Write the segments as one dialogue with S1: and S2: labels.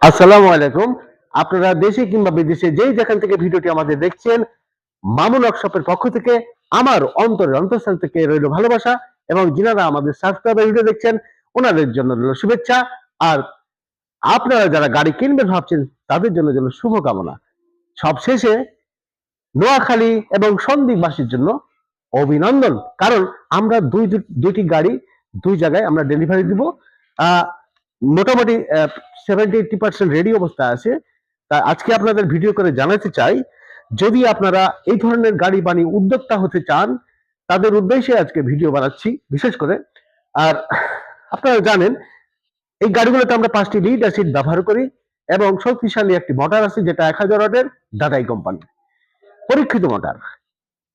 S1: আসসালামু আলাইকুম। আপনারা দেশে কিংবা বিদেশে যেই যেখান থেকে ভিডিওটি আমাদের দেখছেন মামুন ওয়ার্কশপের পক্ষ থেকে আমার অন্তরের অন্তঃস্থল থেকে রইল ভালোবাসা এবং যিনারা আমাদের সাবস্ক্রাইবার ভিডিও দেখছেন, ওনাদের জন্য রইল শুভেচ্ছা। আর আপনারা যারা গাড়ি কিনবেন ভাবছেন, তাদের জন্য জন্য শুভকামনা। সবশেষে নোয়াখালী এবং সন্দ্বীপবাসীর জন্য অভিনন্দন। কারণ আমরা দুই দু- দুইটি গাড়ি, দুই জায়গায় আমরা ডেলিভারি দিব। মোটামুটি সেভেন্টি এইটি পার্সেন্ট রেডি অবস্থা আছে। তা আজকে আপনাদের ভিডিও করে জানাতে চাই, যদি আপনারা এই ধরনের গাড়ি বানিয়ে উদ্যোক্তা হতে চান, তাদের উদ্দেশ্যে আজকে ভিডিও বানাচ্ছি, বিশেষ করে। আর আপনারা জানেন, এই গাড়িগুলোতে আমরা পাঁচটি লিড অ্যাসিড ব্যবহার করি এবং শক্তিশালী একটি মোটর আছে, যেটা এক হাজার ওয়াটের ডাটাই কোম্পানি পরীক্ষিত মোটর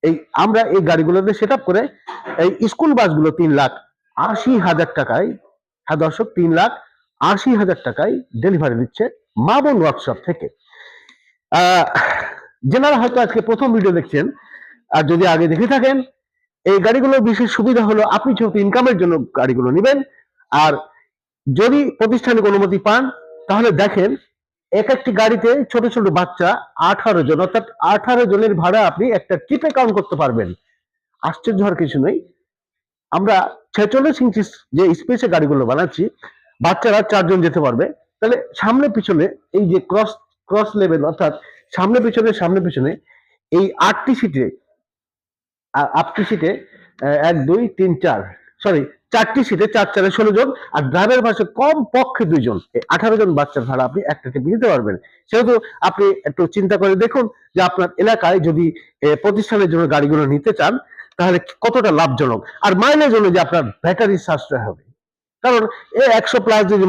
S1: এই, আমরা এই গাড়িগুলোতে সেট করে এই স্কুল বাসগুলো তিন লাখ আশি হাজার টাকায় হ্যাঁ দর্শক, তিন লাখ আশি হাজার টাকায় ডেলিভারি দিচ্ছে মাবন ওয়ার্কশপ থেকে। যেনারা হয়তো আজকে প্রথম ভিডিও দেখছেন, আর যদি আগে দেখে থাকেন, এই গাড়িগুলোর বিশেষ সুবিধা হলো আপনি যেহেতু ইনকামের জন্য গাড়িগুলো নেবেন, আর যদি প্রতিষ্ঠানিক অনুমতি পান, তাহলে দেখেন এক একটি গাড়িতে ছোট ছোট বাচ্চা আঠারো জন, অর্থাৎ আঠারো জনের ভাড়া আপনি একটা ট্রিপে কাউন্ট করতে পারবেন। আশ্চর্য হওয়ার কিছু নেই। আমরা ছেচল্লিশ ইঞ্চি যে স্পেসে গাড়িগুলো বানাচ্ছি বাচ্চারা চারজন যেতে পারবে। তাহলে সামনে পিছনে এই যে ক্রস ক্রস লেভেল অর্থাৎ সামনে পিছনে সামনে পিছনে এই আটটি সিটে আটটি সিটে এক, দুই, তিন, চার সরি চারটি সিটে চার, চারে ষোলো জন আর ড্রাইভার পাশে কম পক্ষে দুইজন। আঠারো জন বাচ্চার ভাড়া আপনি একটা টিপে নিতে পারবেন। সেহেতু আপনি একটু চিন্তা করে দেখুন যে আপনার এলাকায় যদি প্রতিষ্ঠানের জন্য গাড়িগুলো নিতে চান, তাহলে কতটা লাভজনক? আর মাইলেজ অনুযায়ী আপনার ব্যাটারি সাশ্রয় হবে। কারণ এ একশো প্লাস যদি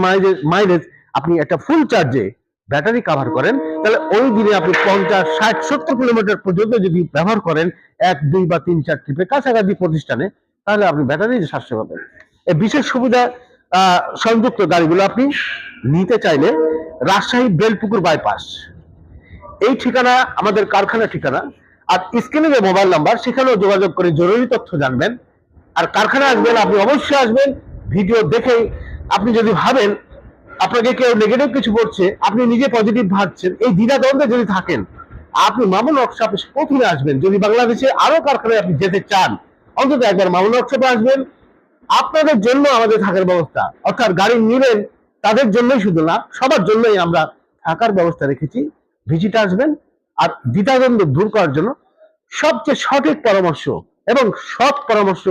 S1: মাইলেজ আপনি একটা ফুল চার্জে ব্যাটারি কাভার করেন, তাহলে ওই দিনে আপনি পঞ্চাশ, ষাট, সত্তর কিলোমিটার পর্যন্ত যদি ব্যবহার করেন, এক, দুই বা তিন, চার ট্রিপে কাছাকাছি প্রতিষ্ঠানে, তাহলে আপনি ব্যাটারি সাশ্রয় পাবেন। এই বিশেষ সুবিধা সংযুক্ত গাড়িগুলো আপনি নিতে চাইলে রাজশাহী বেলপুকুর বাইপাস এই ঠিকানা আমাদের কারখানা ঠিকানা, আর স্ক্রিনে যে মোবাইল নাম্বার সেখানেও যোগাযোগ করে জরুরি তথ্য জানবেন। আর কারখানা আসবেন, আপনি অবশ্যই আসবেন ভিডিও দেখে আপনি যদি ভাবেন, আপনাকে কেউ নেগেটিভ কিছু বলছে, আপনি নিজে পজিটিভ ভাবছেন, এই দ্বিধাদ্বন্দ্বে যদি থাকেন, আপনি মামুন ওয়ার্কশপে প্রথমে আসবেন। যদি বাংলাদেশে আরও কারখানায় আপনি যেতে চান, অন্তত একবার মামুন ওয়ার্কশপে আসবেন। আপনাদের জন্য আমাদের থাকার ব্যবস্থা, অর্থাৎ গাড়ি নিলেন তাদের জন্যই শুধু না, সবার জন্যই আমরা থাকার ব্যবস্থা রেখেছি। ভিজিট আসবেন, আর দ্বিধাদ্বন্দ্ব দূর করার জন্য সবচেয়ে সঠিক পরামর্শ এবং সৎ পরামর্শ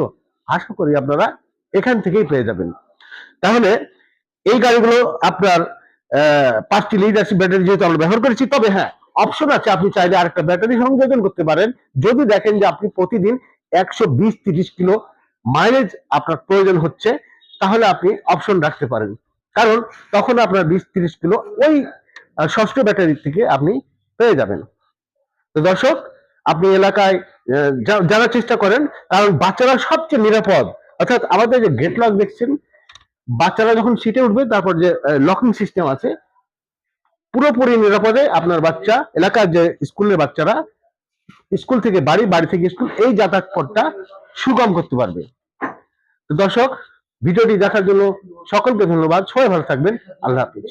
S1: আশা করি আপনারা এখান থেকেই পেয়ে যাবেন। তাহলে এই গাড়িগুলো আপনার পাঁচটি লিড আছে ব্যাটারি যেহেতু আমরা ব্যবহার করেছি, তবে হ্যাঁ অপশন আছে, আপনি চাইলে আরেকটা ব্যাটারি সংযোজন করতে পারেন। যদি দেখেন যে আপনি প্রতিদিন একশো বিশ তিরিশ কিলো মাইলেজ আপনার প্রয়োজন হচ্ছে, তাহলে আপনি অপশন রাখতে পারেন। কারণ তখন আপনার বিশ তিরিশ কিলো ওই ষষ্ঠ ব্যাটারি থেকে আপনি পেয়ে যাবেন। তো দর্শক, আপনি এলাকায় জানার চেষ্টা করেন, কারণ বাচ্চারা সবচেয়ে নিরাপদ। অর্থাৎ আমাদের যে গেট লক দেখছেন, বাচ্চারা যখন সিটে উঠবে, তারপর যে লকিং সিস্টেম আছে, পুরোপুরি নিরাপদে আপনার বাচ্চা, এলাকার যে স্কুলের বাচ্চারা, স্কুল থেকে বাড়ি বাড়ি থেকে স্কুল, এই যাতায়াত পথটা সুগম করতে পারবে। তো দর্শক, ভিডিওটি দেখার জন্য সকলকে ধন্যবাদ। সবাই ভালো থাকবেন। আল্লাহ হাফিজ।